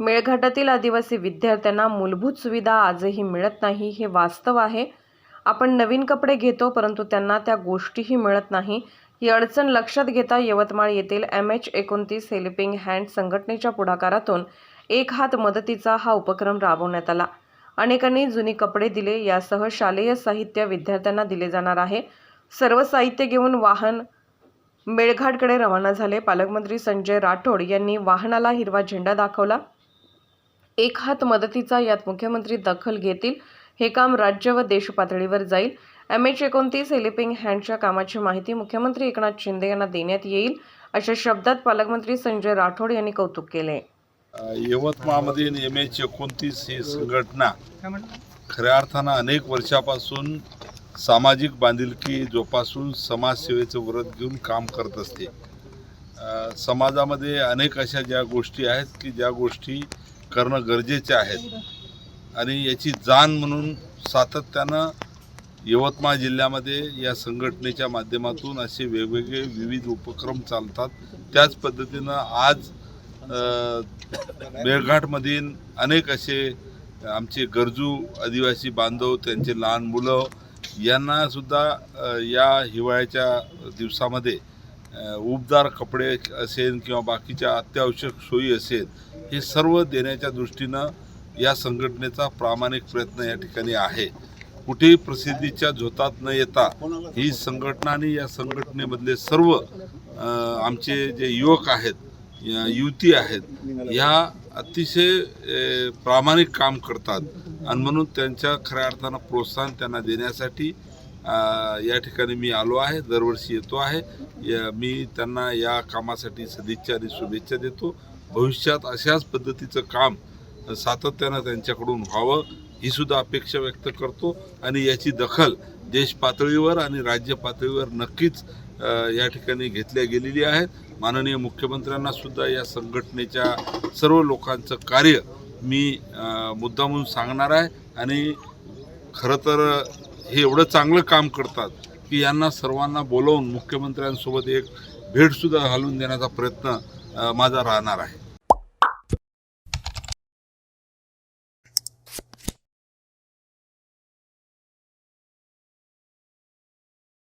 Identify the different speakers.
Speaker 1: मेळघाटातील आदिवासी विद्यार्थ्यांना मूलभूत सुविधा आजही मिळत नाही हे वास्तव आहे. आपण नवीन कपडे घेतो परंतु त्यांना त्या गोष्टीही मिळत नाही. ही अडचण लक्षात घेता यवतमाळ येथील एम एच एकोणतीस हेल्पिंग हँड संघटनेच्या पुढाकारातून एक हात मदतीचा हा उपक्रम राबवण्यात आला. अनेकांनी जुनी कपडे दिले यासह शालेय साहित्य विद्यार्थ्यांना दिले जाणार आहे. सर्व साहित्य घेऊन वाहन मेळघाटकडे रवाना झाले. पालकमंत्री संजय राठोड यांनी वाहनाला हिरवा झेंडा दाखवला. एक हात मदतीचा यात मुख्यमंत्री दखल घेतील. हे काम राज्य व देश पातळीवर जाईल. एम एच एकोणतीस हेलिपिंग हँडच्या कामाची माहिती मुख्यमंत्री एकनाथ शिंदे यांना देण्यात येईल अशा शब्दात पालकमंत्री संजय राठोड यांनी कौतुक केले.
Speaker 2: यवतमाळमध्ये एम एच एकोणतीस ही संघटना खऱ्या अर्थानं अनेक वर्षापासून सामाजिक बांधिलकी जोपासून समाजसेवेचं व्रत घेऊन काम करत असते. समाजामध्ये अनेक अशा ज्या गोष्टी आहेत की ज्या गोष्टी करणं गरजेचे आहेत. आणि याची जाण म्हणून सातत्यानं यवतमाळ जिल्ह्यामध्ये या संघटनेच्या माध्यमातून असे वेगवेगळे विविध उपक्रम चालतात. त्याच पद्धतीनं आज अ, मेळघाटमधील अनेक असे आमचे गरजू आदिवासी बांधव त्यांचे लहान मुलं यांनासुद्धा या हिवाळ्याच्या दिवसामध्ये उबदार कपडे असेल किंवा बाकीच्या अत्यावश्यक सोयी असेल हे सर्व देण्याच्या दृष्टीनं या संघटनेचा प्रामाणिक प्रयत्न या ठिकाणी आहे. कुठेही प्रसिद्धीच्या झोतात न येता ही संघटना आणि या संघटनेमधले सर्व आमचे जे युवक आहेत युवती आहेत ह्या अतिशय प्रामाणिक काम करतात. आणि म्हणून त्यांच्या खऱ्या अर्थानं प्रोत्साहन त्यांना देण्यासाठी या ठिकाणी मी आलो आहे दरवर्षी येतो आहे. या- मी त्यांना या कामासाठी सदिच्छा आणि शुभेच्छा देतो. भविष्यात अशाच पद्धतीचं काम सातत्यानं त्यांच्याकडून व्हावं ही सुद्धा अपेक्षा व्यक्त करतो. आणि याची दखल देश पातळीवर आणि राज्य पातळीवर नक्कीच या ठिकाणी घेतल्या गेलेली आहेत माननीय मुख्यमंत्र्यांना सुद्धा या संघटनेच्या सर्व लोकांचं कार्य मी अ, मुद्दामून सांगणार आहे. आणि खरं तर हे एवढं चांगलं काम करतात की यांना सर्वांना बोलवून मुख्यमंत्र्यांसोबत एक भेटसुद्धा घालून देण्याचा प्रयत्न माझा राहणार आहे.